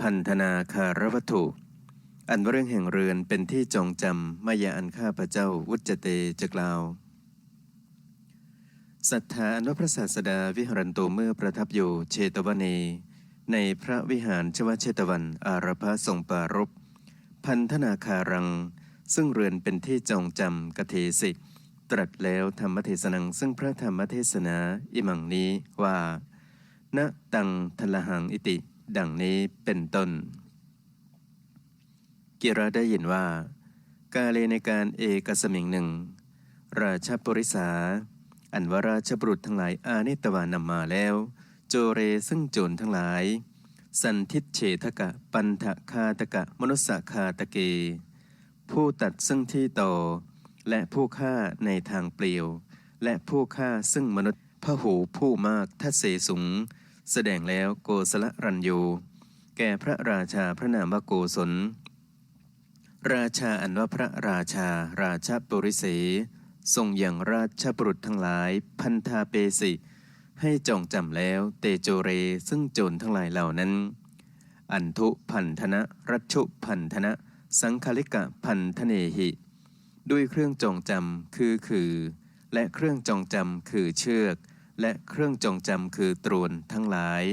พันธนาคารวัตถุ อันว่าเรื่องแห่งเรือนเป็นที่จองจำมายาอันข้าพระเจ้าวุจเตจะกล่าวศรัทธาอนว่าพระศาสดาวิหรันโตเมื่อประทับอยู่เชตวเนในพระวิหารชวเชตวันอารพะทรงปารภพันธนาคารัง ซึ่งเรือนเป็นที่จองจำกเทสิตรัสแล้วธรรมเทศนัง ซึ่งพระธรรมเทศนาอิมังนี้ว่า ณตังทลหังอิติ ดังนี้เป็นต้น กิระได้ยินว่า กาเลในการเอกสมิงหนึ่ง ราชบริษาอันวราชบุรุษทั้งหลายอานิตวานำมาแล้ว โจเรซึ่งโจรทั้งหลาย สันทิเฉทกะ ปันทะคาตกะ มนุสสคาตะเก ผู้ตัดซึ่งที่ต่อ และผู้ฆ่าในทางเปลี่ยว และผู้ฆ่าซึ่งมนุษย์พหูผู้มากทัศเสสุง แสดงแล้วโกศลรัญยูแก่พระราชาพระนามวโกศล ราชาอันว่าพระราชาราชาปุริเสทรงอย่างราชบุรุษทั้งหลาย พันธาเปสิ ให้จองจำแล้วเตโจเรซึ่งโจรทั้งหลายเหล่านั้น อันทุพันธนะรัชชุพันธนะ สังคาลิกะพันธเนหิ ด้วยเครื่องจองจำคือคือ และเครื่องจองจำคือเชือก และเครื่องจองจำคือตรวนทั้งหลาย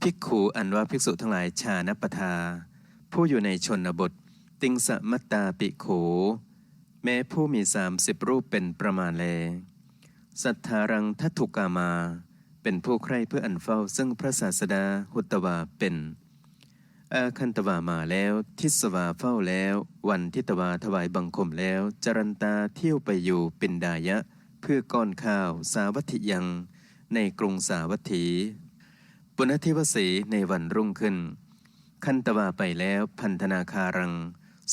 ภิกขุอันว่าภิกษุทั้งหลายชาณปทา ผู้อยู่ในชนบท ติงสมัตตาปิโข แม้ผู้มีสามสิบรูปเป็นประมาณแล สัทธารังทัตุกามา เป็นผู้ใคร่เพื่ออันเฝ้าซึ่งพระศาสดาหุตวาเป็นอาคันตวามาแล้วทิศวาเฝ้าแล้ว วันทิตวาถวายบังคมแล้ว จรันตาเที่ยวไปอยู่ปินดายะ เพื่อก้อนข้าวสาวัตถิยังในกรุงสาวัตถี ปุณธิวสีในวันรุ่งขึ้น คันตวาไปแล้วพันธนาคารัง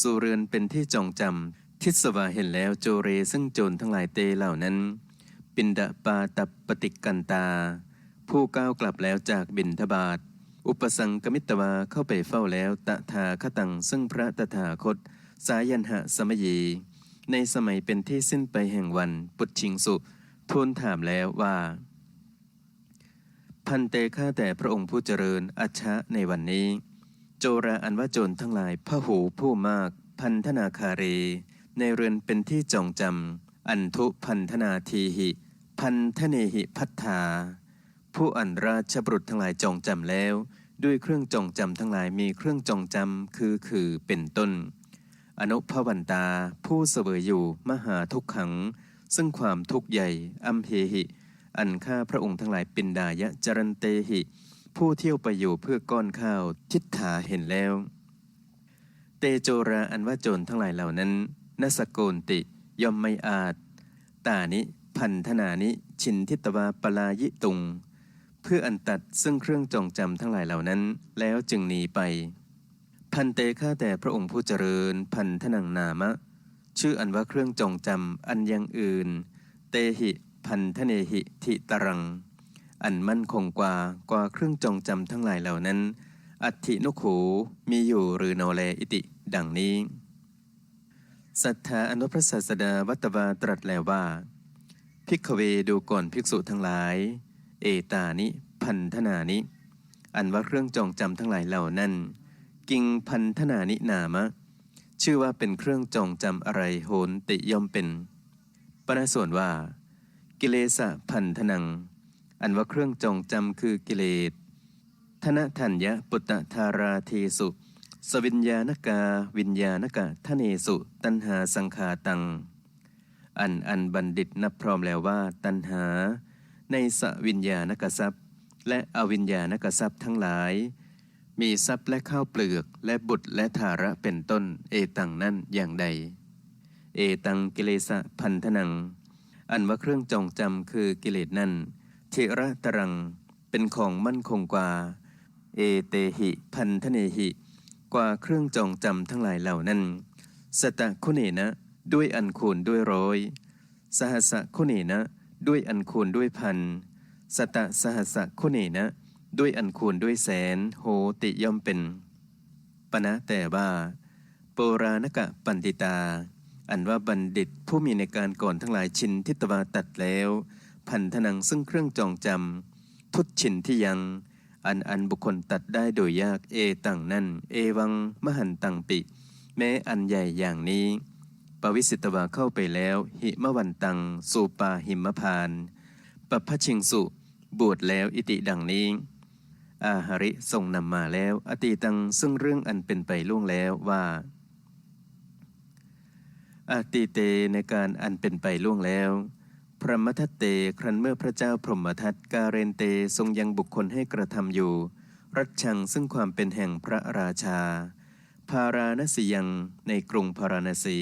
สู่เรือนเป็นที่จองจำทิศวาเห็นแล้วโจเรซึ่งโจรทั้งหลายเตเหล่านั้น ปินดาปาตปฏิกันตา ผู้ก้าวกลับแล้วจากบินทบาทอุปสังกมิตวาเข้าไปเฝ้าแล้วตถาคตังซึ่งพระตถาคต สายันหะสมยี ในสมัยเป็นที่สิ้นไปแห่งวันปุจชิงสุทูลถามแล้วว่า พันเตข้าแต่พระองค์ผู้เจริญอัชชะในวันนี้ โจราอันว่าโจรทั้งหลายพหูผู้มาก พันธนาคาเร ในเรือนเป็นที่จองจำอันทุพันธนาทีหิ พันธเนหิพัฒาผู้อันราชบุรุษทั้งหลายจองจำแล้ว ด้วยเครื่องจองจำทั้งหลายมีเครื่องจองจำคือคือเป็นต้น อนุภวันตา ผู้เสวยอยู่มหาทุกขัง ซึ่งความทุกข์ใหญ่อัมเพหิ อันข้าพระองค์ทั้งหลายเปินดายะจรันเตหิ ผู้เที่ยวไปอยู่เพื่อก้อนข้าวทิฏฐาเห็นแล้ว เตโจราอันว่าโจรทั้งหลายเหล่านั้นนสโกนติย่อมไม่อาจ ตานิพันธนานิชินทิตวาปลายิตุง เพื่ออันตัดซึ่งเครื่องจองจำทั้งหลายเหล่านั้น แล้วจึงหนีไป พันเตข้าแต่พระองค์ผู้เจริญ พันธนังนามะ ชื่ออันว่าเครื่องจองจำอันยังอื่น เตหิพันธเนหิทิตรัง อันมั่นคงกว่ากว่าเครื่องจองจำทั้งหลายเหล่านั้น อัตินุขูมีอยู่หรือโนแลอิติ ดังนี้ศรัทธาอนุพระศาสดาวัตวาตรัสแล้วว่า ภิกขเวดูก่อนภิกษุทั้งหลาย เอตานิ พันธนานิ อันว่าเครื่องจองจำทั้งหลายเหล่านั้น กิงพันธนานินามะ ชื่อว่าเป็นเครื่องจองจำอะไรโหนติย่อมเป็นปณส่วนว่า กิเลสะพันธนัง อันว่าเครื่องจองจำคือกิเลสธนทัญญะปุตตธาราเทสุ สวิญญาณกา วิญญาณกะทะเนสุ ตันหาสังขาตัง อันอันบัณฑิตนับพร้อมแล้วว่า ตันหา ในสวิญญาณกทรัพย์ และอวิญญาณกทรัพย์ทั้งหลาย มีทรัพย์และข้าวเปลือกและบุตรและธาระเป็นต้น เอตังนั่นอย่างใด เอตังกิเลสะพันธนัง อันว่าเครื่องจองจำคือกิเลสนั่นเทระตรังเป็นของมั่นคงกว่า เอเตหิพันธเนหิ กว่าเครื่องจองจำทั้งหลายเหล่านั้นสตะคุเนนะ ด้วยอันคูณด้วยร้อยสหัสะคุเนนะ ด้วยอันคูณด้วยพันสตะสหัสะคุเนนะ ด้วยอันคูณด้วยแสน โหติย่อมเป็นปณะแต่ว่า โปราณกะปันติตา อันว่าบัณฑิตผู้มีในการก่อนทั้งหลายชินทิตวาตัดแล้ว พันธนังซึ่งเครื่องจองจำทุตชินที่ยัง อันอันบุคคลตัดได้โดยยากเอตังนั่น เอวังมหันตังปิ แม้อันใหญ่อย่างนี้ ปวิสิตวาเข้าไปแล้ว หิมวันตังสูปาหิมพานปพชิงสุบวชแล้วอิติดังนี้ อาหาริทรงนำมาแล้ว อติตังซึ่งเรื่องอันเป็นไปล่วงแล้วว่าอาติเตในการอันเป็นไปล่วงแล้ว พระมัทเตครั้นเมื่อพระเจ้าพรหมทัตการเรนเตทรงยังบุคคลให้กระทำอยู่ รัชชังซึ่งความเป็นแห่งพระราชา พาราณสียังในกรุงพาราณสี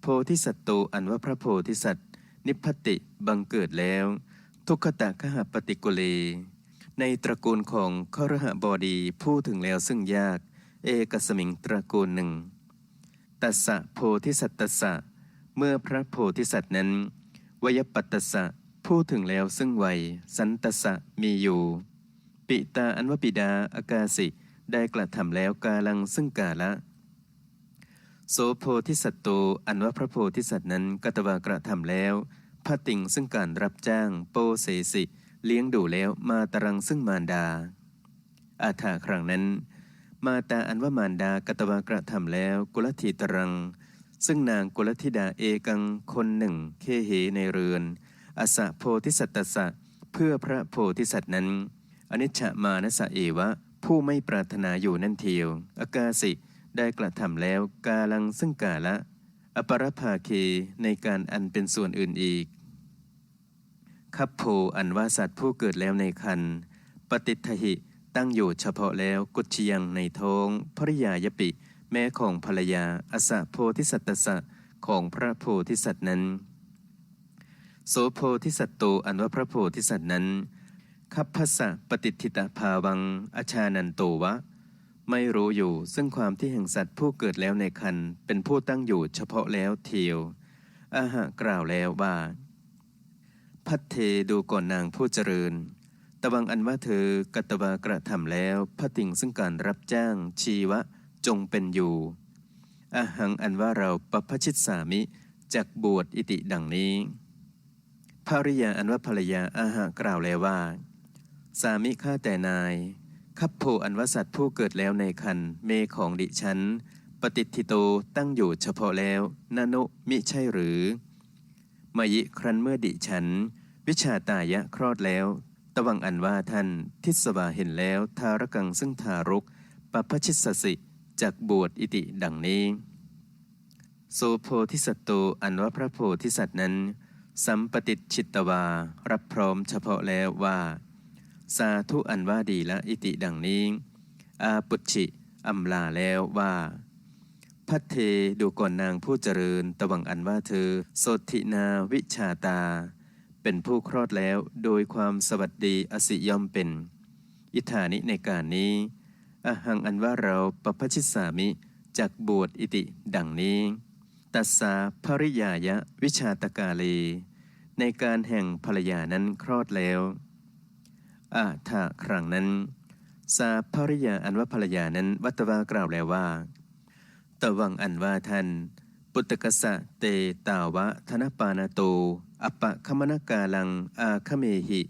โพธิสัตว์โตอันว่าพระโพธิสัตว์ นิพพติบังเกิดแล้ว ทุกขตะขหปฏิกุเล ในตระกูลของขรหบดีผู้ถึงแล้วซึ่งยาก เอกสมิงตระกูลหนึ่ง ตัสสะโพธิสัตตสะ เมื่อพระโพธิสัตว์นั้น วยปัตตสะผู้ถึงแล้วซึ่งวัยสันตสะมีอยู่ ปิตาอันวปิดาอากาสิได้กระทำแล้วกาลังซึ่งกาละ โสโพธิสัตโตอันว่าพระโพธิสัตว์นั้นกตวากระทำแล้วพระติงซึ่งการรับจ้างโปเสสิ เลี้ยงดูแล้วมาตรังซึ่งมารดา อาถาครั้งนั้น มาตาอันว่ามารดากตวากระทำแล้วกุลธีตรัง ซึ่งนางกุลธิดาเอกังคนหนึ่ง เคเหในเรือน อสะโพธิสัตตสะเพื่อพระโพธิสัตว์นั้น อนิจฉมานสะเอวะ ผู้ไม่ปรารถนาอยู่นั่นเทียว อากาสิได้กระทำแล้วกาลังซึ่งกาละ อปรภาเคในการอันเป็นส่วนอื่นอีก คัพโพอันว่าสัตว์ผู้เกิดแล้วในคันปฏิทหิตั้งอยู่เฉพาะแล้วกุชยังในท้องภริยายปิ แม่ของภรรยาอสะโพธิสัตตสะของพระโพธิสัตว์นั้น โสโพธิสัตโตอันว่าพระโพธิสัตว์นั้นคัพพสะปฏิทิตาภาวังอชานันโตวะ ไม่รู้อยู่ซึ่งความที่แห่งสัตว์ผู้เกิดแล้วในคันเป็นผู้ตั้งอยู่เฉพาะแล้วเทียวอาหะกล่าวแล้วว่า พัทเทดูก่อนนางผู้เจริญตะวังอันว่าเธอกตวากระทำแล้วพระติงซึ่งการรับจ้างชีวะจงเป็นอยู่อาหังอันว่าเราปพชิตสามิจากบวชอิติดังนี้ ภริยาอันว่าภรรยาอาหากล่าวแล้วว่า สามิข้าแต่นายคัพโพอันว่าสัตว์ผู้เกิดแล้วในคันเมของดิฉัน ปฏิทิโตตั้งอยู่เฉพาะแล้วนานุมิใช่หรือ มายิครั้นเมื่อดิฉัน วิชาตายะคลอดแล้ว ตวังอันว่าท่านทิศวาเห็นแล้วทารกังซึ่งทารกปพชิตสสิจากบวชอิติดังนี้ โสโพธิสัตโตอันว่าพระโพธิสัตว์นั้น สัมปติชิตตวา รับพร้อมเฉพาะแล้วว่า สาธุอันว่าดีละอิติดังนี้ อาปุชชิอำลาแล้วว่า พัทเทดูก่อนนางผู้เจริญตะวังอันว่าเธอโสธินาวิชาตา เป็นผู้คลอดแล้วโดยความสวัสดีอสิย่อมเป็น อิธานิในการนี้อหังอันว่าเราปพชิสามิจากบวชอิติดังนี้ ตัสสาภริยายะวิชาตกาเล ในการแห่งภรรยานั้นคลอดแล้วอาถาครั้งนั้น สาภริยาอันว่าภรรยานั้นวัตวากล่าวแล้วว่า ตวังอันว่าท่านปุตตกสะเตตาวะธนปานาโตอปปะคมนกาลังอาคเมหิ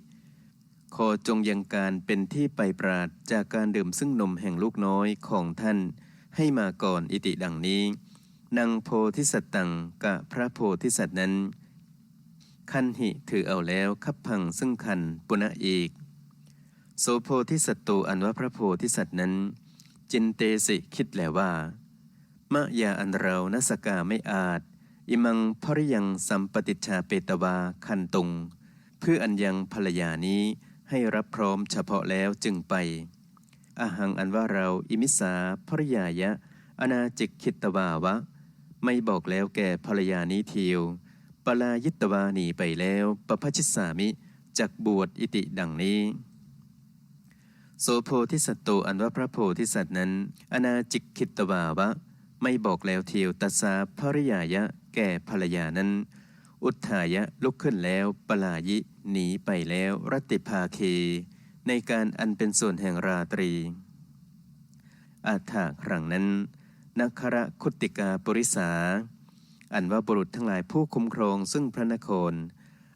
ขอจงยังการเป็นที่ไปปราดจากการดื่มซึ่งนมแห่งลูกน้อยของท่าน ให้มาก่อนอิติดังนี้ นางโพธิสัตตังกะพระโพธิสัตว์นั้น คันหิถือเอาแล้วคับพังซึ่งคันปุณะอีก โสโพธิสัตโตอันว่าพระโพธิสัตว์นั้น จินเตสิคิดแล้วว่า มะยาอันเรานสกาไม่อาจ อิมังภริยังสัมปติชาเปตวาคันตุง เพื่ออันยังภรรยานี้ให้รับพร้อมเฉพาะแล้วจึงไปอาหังอันว่าเราอิมิสาภริยายะ อนาจิกคิตวาวะ ไม่บอกแล้วแก่ภรรยานี้เทียวปลายิตวาหนีไปแล้วปพชิสามิจากบวชอิติดังนี้ โสโพธิสัตโตอันว่าพระโพธิสัตว์นั้น อนาจิกคิตวาวะ ไม่บอกแล้วเทียวตัสสาภริยายะแก่ภรรยานั้น อุทธายะลุกขึ้นแล้วปลายิหนีไปแล้วรัติภาเค ในการอันเป็นส่วนแห่งราตรี อาถาครั้งนั้นนักคระคุติกาปริสา อันว่าบุรุษทั้งหลายผู้คุ้มครองซึ่งพระนคร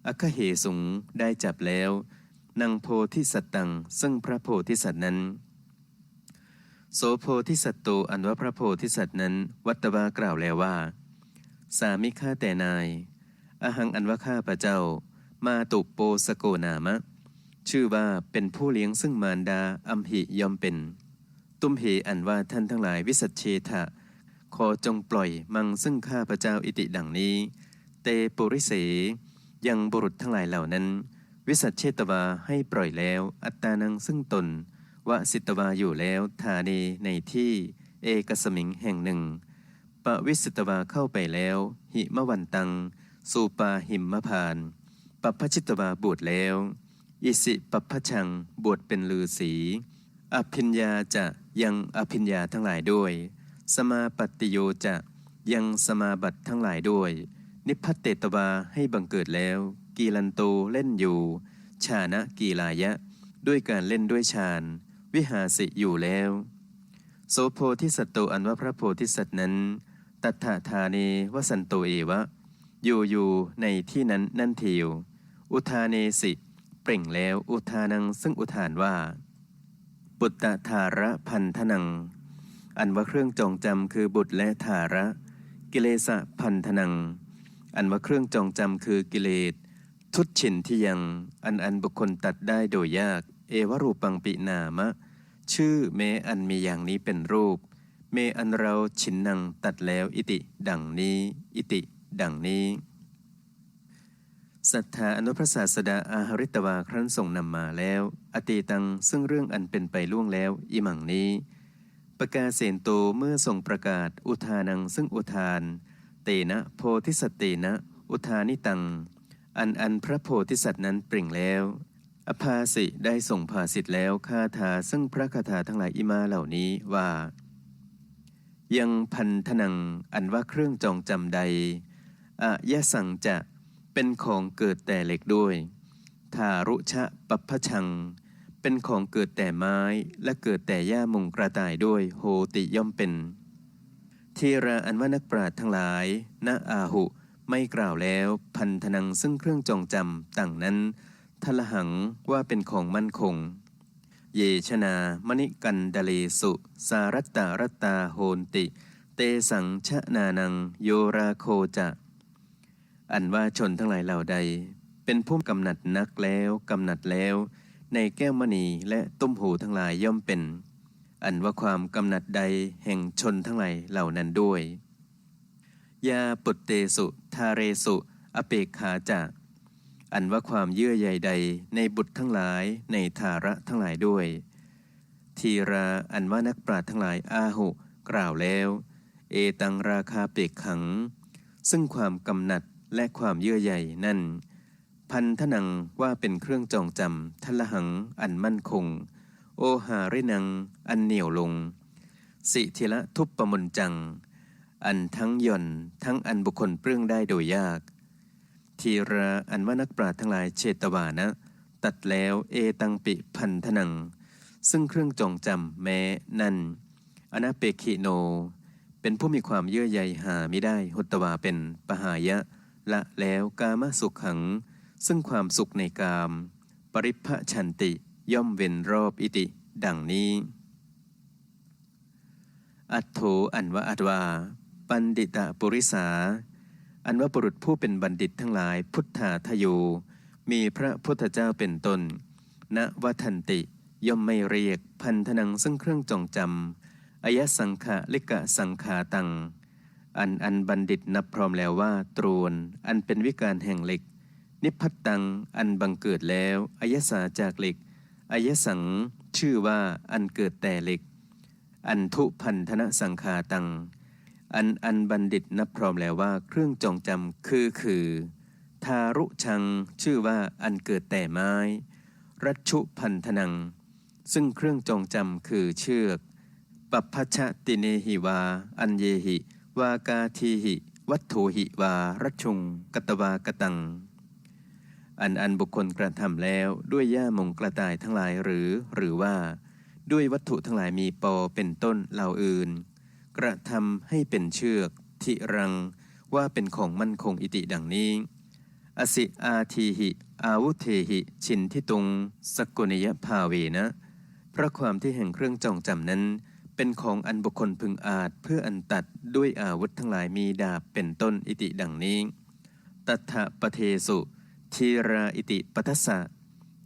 อคเหสุงได้จับแล้วนังโพธิสัตตัง ซึ่งพระโพธิสัตว์นั้น โสโพธิสัตโตอันว่าพระโพธิสัตว์นั้น วัตตวากล่าวแล้วว่า สามิข้าแต่นาย อหังอันว่าข้าพระเจ้า มาตุโปสโกนามะ ชื่อว่าเป็นผู้เลี้ยงซึ่งมารดาอัมหิยอมเป็น ตุมเหอันว่าท่านทั้งหลายวิสัชเชทะขอจงปล่อยมังซึ่งข้าพระเจ้าอิติดังนี้ เตปุริเส ยังบุรุษทั้งหลายเหล่านั้น วิสัชเชตวาให้ปล่อยแล้ว อัตตานังซึ่งตน วสิตวาอยู่แล้วธานีในที่เอกสมิงแห่งหนึ่ง ปวิสิตวาเข้าไปแล้ว หิมะวันตัง สูปาหิมมะพาน ปัพพชิตวาบวชแล้ว อิสิปัพพชังบวชเป็นลือสีอภิญญาจะยังอภิญญาทั้งหลายด้วย สมาปฏิโยจะยังสมาบัติทั้งหลายด้วย นิพพตเตตวาให้บังเกิดแล้ว กีลันโตเล่นอยู่ ชานะกีลายะ ด้วยการเล่นด้วยฌาน วิหาสิอยู่แล้ว โสโพธิสัตโตอันว่าพระโพธิสัตว์นั้น ตัทธาธาเนวสันโตเอวะ อยู่อยู่ในที่นั้นนั่นเทียว อุทาเนสิ เปล่งแล้วอุทานังซึ่งอุทานว่า ปุตตะธาระพันธนัง อันว่าเครื่องจองจำคือบุตรและธาระ กิเลสะพันธนัง อันว่าเครื่องจองจำคือกิเลสทุตฉินที่ยัง อันอันบุคคลตัดได้โดยยาก เอวรูปังปินามะ ชื่อแม้อันมีอย่างนี้เป็นรูป เมอันเราฉินนังตัดแล้วอิติ ดังนี้ อิติ ดังนี้ศรัทธาอนุพระศาสดาอาหริตวาครั้นส่งนำมาแล้ว อติตังซึ่งเรื่องอันเป็นไปล่วงแล้วอิมังนี้ ประกาศเสนโตเมื่อส่งประกาศ อุทานังซึ่งอุทาน เตนะโพธิสัตเตนะ อุทานิตัง อันอันพระโพธิสัตว์นั้นเปล่งแล้ว อภาสิได้ส่งภาสิทธิ์แล้วคาถาซึ่งพระคาถาทั้งหลายอิมาเหล่านี้ว่า ยังพันธนังอันว่าเครื่องจองจำใดอะยะสังจะเป็นของเกิดแต่เหล็กด้วย ทารุชะปัพพชัง เป็นของเกิดแต่ไม้และเกิดแต่หญ้ามุงกระต่ายด้วยโหติย่อมเป็นทีระอันว่านักปราชญ์ทั้งหลายณอาหุ ไม่กล่าวแล้วพันธนังซึ่งเครื่องจองจำต่างนั้น ทละหังว่าเป็นของมั่นคง เยชนามณิกันดเลสุ สารัตตารัตตาโหนติ เตสังชะนานัง โยราโคจะ อันว่าชนทั้งหลายเหล่าใด เป็นผู้กำหนัดนักแล้วกำหนัดแล้ว ในแก้วมณีและตุ้มหูทั้งหลายย่อมเป็น อันว่าความกำหนัดใดแห่งชนทั้งหลายเหล่านั้นด้วย ยาปุตเตสุทาเรสุ อเปกขาจะ อันว่าความเยื่อใยใดในบุตรทั้งหลายในธาระทั้งหลายด้วย ทีราอันว่านักปราชญ์ทั้งหลายอาหุ กล่าวแล้ว เอตังราคาเปกขัง ซึ่งความกำหนัดและความเยื่อใยนั่น พันธนังว่าเป็นเครื่องจองจำทละหังอันมั่นคง โอหารินังอันเหนียวลง สิทิละทุปปมนจัง อันทั้งย่อนทั้งอันบุคคลเปลื้องได้โดยยาก ทีระอันว่านักปราชญ์ทั้งหลายเชตวานะ ตัดแล้วเอตังปิพันธนัง ซึ่งเครื่องจองจำแม้นั่น อนาเปคิโน เป็นผู้มีความเยื่อใยหาไม่ได้หตวาเป็นปหายะ ละแล้วกามสุขขัง ซึ่งความสุขในกาม ปริภชันติย่อมเว้นรอบอิติ ดังนี้ อัตโธอันว่าอัตวา ปันดิตะปุริสา อันว่าบุรุษผู้เป็นบัณฑิตทั้งหลายพุทธาทโยมีพระพุทธเจ้าเป็นต้น ณวัทันติ ย่อมไม่เรียกพันธนังซึ่งเครื่องจองจำอายสังขะลิกะสังขาตัง อันอันบัณฑิตนับพร้อมแล้วว่าตรวนอันเป็นวิการแห่งเหล็ก นิพพัตตัง อันบังเกิดแล้วอายสาจากเหล็กอายสังชื่อว่าอันเกิดแต่เหล็ก อันทุพันธนสังขาตัง อันอันบัณฑิตนับพร้อมแล้วว่าเครื่องจองจำคือคือ ทารุชังชื่อว่าอันเกิดแต่ไม้ รัชุพันธนัง ซึ่งเครื่องจองจำคือเชือกปัพพชติเนหิวา อันเยหิ วากาทีหิ วัตถุหิวารัชชุง กตวากตัง อันอันบุคคลกระทำแล้วด้วยย่ามงกระต่ายทั้งหลายหรือ หรือว่า ด้วยวัตถุทั้งหลายมีปอเป็นต้นเหล่าอื่น กระทำให้เป็นเชือกทิรัง ว่าเป็นของมั่นคงอิติดังนี้ อสิอาทีหิอาวุเทหิชินทิตุงสกุนยภาเวนะ เพราะความที่แห่งเครื่องจองจำนั้น เป็นของอันบุคคลพึงอาจเพื่ออันตัดด้วยอาวุธทั้งหลายมีดาบเป็นต้นอิติดังนี้ตัทธะปะเทสุทีราอิติปัทสสะ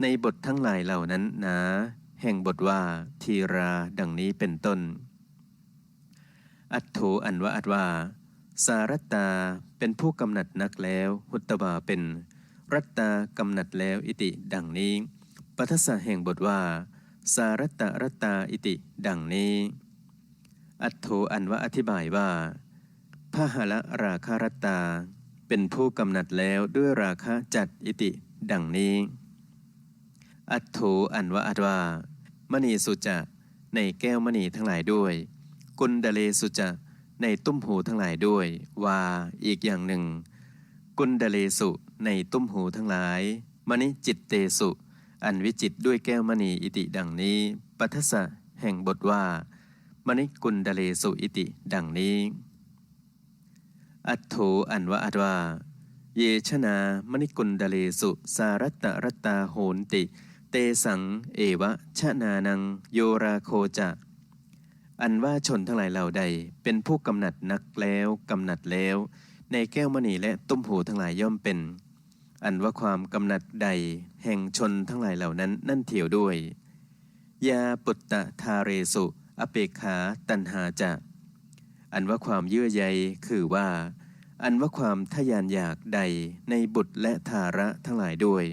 ในบททั้งหลายเหล่านั้นนาแห่งบทว่าทีราดังนี้เป็นต้น อัตโถอันว่าอัตวา สารัตตาเป็นผู้กำหนัดนักแล้ว หุตตบาเป็น รัตตากำหนัดแล้วอิติ ดังนี้ปัทสะแห่งบทว่า สารัตตารัตตาอิติ ดังนี้ อัตโถอันว่าอธิบายว่าพหละราคารัตตา เป็นผู้กำหนัดแล้วด้วยราคะจัดอิติ ดังนี้ อัตโถอันว่าอัตวามณีสุจะในแก้วมณีทั้งหลายด้วย กุณเดเลสุจะในตุ้มหูทั้งหลายด้วยว่าอีกอย่างหนึ่ง กุณเดเลสุในตุ้มหูทั้งหลาย มณิจิตเตสุ อันวิจิตด้วยแก้วมณีอิติดังนี้ ปัทสะแห่งบทว่า มณิกุณเดเลสุอิติดังนี้ อัตโถอันว่าอัตว่า เยชนามณิกุณเดเลสุ สารัตตรัตตาโหนติ เตสัง เอวะชะนานัง โยราโคจะ อันว่าชนทั้งหลายเหล่าใด เป็นผู้กำหนัดนักแล้วกำหนัดแล้ว ในแก้วมณีและตุ้มหูทั้งหลายย่อมเป็น อันว่าความกำหนัดใด แห่งชนทั้งหลายเหล่านั้นนั่นเถียวด้วย ยาปุตตะทาเรสุ อเปกขาตันหาจะ อันว่าความเยื่อใยคือว่า อันว่าความทยานอยากใดในบุตรและทาระทั้งหลายด้วย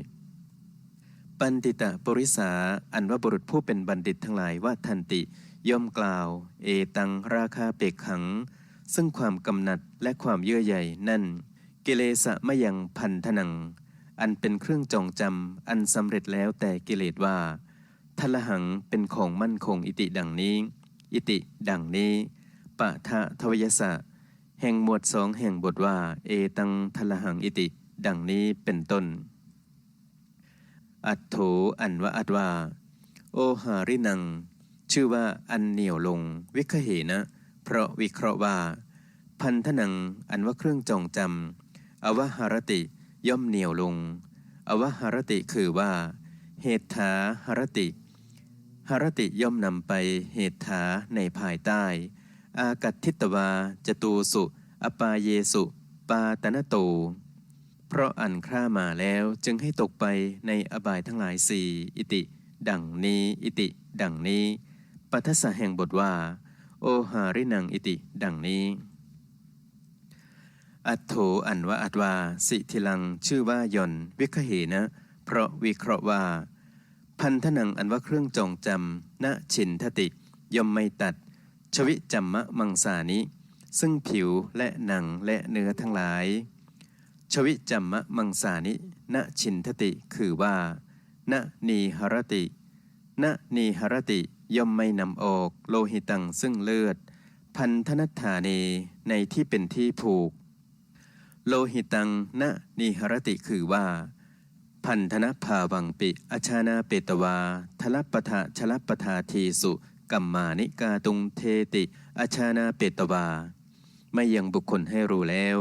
ปันติตะปริสาอันว่าบุรุษผู้เป็นบัณฑิตทั้งหลายว่าทันติ ย่อมกล่าว เอตังราคาเปกขัง ซึ่งความกำหนัดและความเยื่อใยนั่น กิเลสะมะยังพันธนัง อันเป็นเครื่องจองจำอันสำเร็จแล้วแต่กิเลสว่าทละหังเป็นของมั่นคงอิติดังนี้ อิติดังนี้ ปะทะทวยสะ แห่งหมวดสองแห่งบทว่า เอตังทละหังอิติ ดังนี้เป็นต้น อัตโถอันว่าอัตว่าโอหารินัง ชื่อว่าอันเหนียวลงวิคเหนะ เพราะวิเคราะห์ว่า พันธนังอันว่าเครื่องจองจำอวหารติย่อมเหนียวลง อวหารติคือว่า เหตุถาหารติ หารติย่อมนำไปเหตุถาในภายใต้ อากัตทิตวาจตูสุ อปาเยสุ ปาตนโต เพราะอันคร่ามาแล้วจึงให้ตกไปในอบายทั้งหลายสี่อิติ ดังนี้ อิติ ดังนี้ ปัทสะแห่งบทว่า โอหารินังอิติ ดังนี้ อัตโถอันว่าอัตวา สิทิลังชื่อว่ายนวิคเหนะ เพราะวิเคราะห์ว่า พันธนังอันว่าเครื่องจองจำณชินทติ ย่อมไม่ตัด ชวิจัมมะมังสานิ ซึ่งผิวและหนังและเนื้อทั้งหลาย ชวิจัมมะมังสานิณชินทติคือว่าณนีหรติณนีหรติ ย่อมไม่นำออกโลหิตังซึ่งเลือด พันธนัฐาเนในที่เป็นที่ผูก โลหิตังณนีหรติคือว่า พันธนภาวังปิอชานาเปตวาทลปทะชลปทาทีสุกัมมานิกาตุงเทติอชานาเปตวา ไม่ยังบุคคลให้รู้แล้ว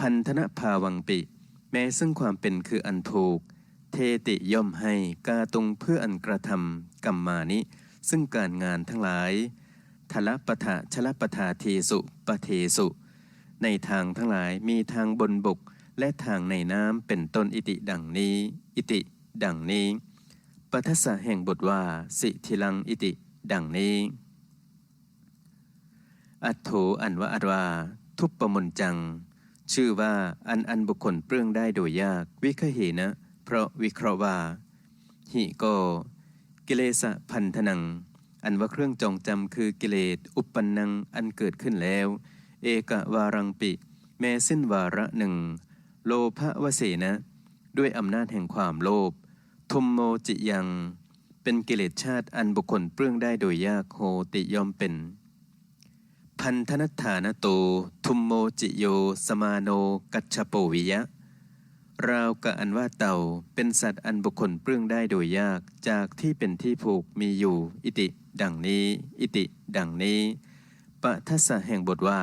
พันธนภาวังปิ แม้ซึ่งความเป็นคืออันถูก เทติย่อมให้กาตุงเพื่ออันกระทำกัมมานิ ซึ่งการงานทั้งหลายทลปทะชลปทาทีสุปะเทสุ ในทางทั้งหลายมีทางบนบกและทางในน้ำเป็นต้นอิติดังนี้ อิติ ดังนี้ปัทสะแห่งบทว่า สิทิลังอิติ ดังนี้ อัตโถอันว่าอัตวาทุปปมนจัง ชื่อว่าอันอันบุคคลเปลื้องได้โดยยาก วิคเหนะ เพราะวิเคราะห์ว่า หิโก กิเลสะพันธนัง อันว่าเครื่องจองจำคือกิเลสอุปปันนังอันเกิดขึ้นแล้ว เอกวารังปิ แม้สิ้นวาระหนึ่ง โลภวเสนะ ด้วยอำนาจแห่งความโลภทุมโมจิยัง เป็นกิเลสชาติอันบุคคลเปลื้องได้โดยยากโหติยอมเป็น พันธนัฐานโต ทุมโมจิโย สมาโน กัจฉโปวิยะ ราวกะอันว่าเต่าเป็นสัตว์อันบุคคลเปลื้องได้โดยยากจากที่เป็นที่ผูกมีอยู่ อิติ ดังนี้ อิติ ดังนี้ปะทัสสะแห่งบทว่า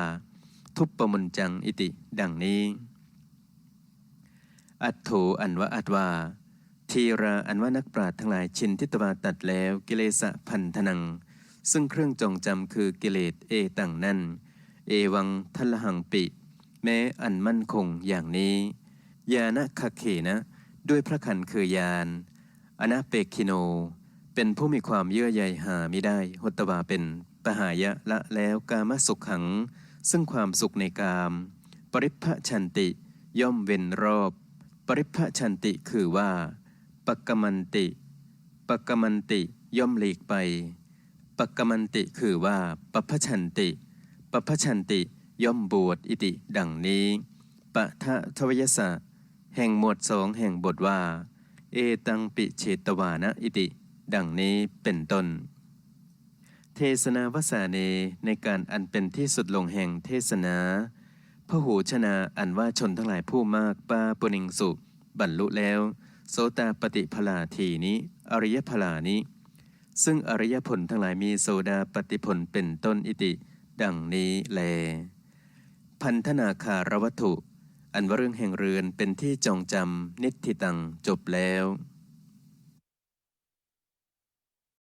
ทุปปมุนจังอิติ ดังนี้ อัตโถอันว่าอัตว่าทีราอันว่านักปราชญ์ทั้งหลายชินทิตวาตัดแล้วกิเลสะพันธนัง ซึ่งเครื่องจองจำคือกิเลสเอตังนั่น เอวังทัลหังปิ แม้อันมั่นคงอย่างนี้ ยานะคเขนะ ด้วยพระขันคือยานอนาเปกคิโน เป็นผู้มีความเยื่อใยหาไม่ได้หตวาเป็นปหายะละแล้วกามสุขขัง ซึ่งความสุขในกาม ปริภชันติ ย่อมเว้นรอบ ปริภชันติคือว่าปกกมันติปกกมันติย่อมหลีกไปปกมันติคือว่าปพชันติปพชันติย่อมบวชอิติ ดังนี้ปะทะทวยสะ แห่งหมวดสองแห่งบทว่า เอตังปิเฉตวานะอิติ ดังนี้เป็นต้น เทศนาวสาเนในการอันเป็นที่สุดลงแห่งเทศนาพระหูชนาอันว่าชนทั้งหลายผู้มากปาปุณิงสุ บรรลุแล้ว โสตาปฏิพลาทีนี้ อริยพลานี้ ซึ่งอริยผลทั้งหลายมีโสดาปฏิผลเป็นต้นอิติ ดังนี้แล พันธนาคารวัตถุ อันว่าเรื่องแห่งเรือนเป็นที่จองจำนิทิตังจบแล้ว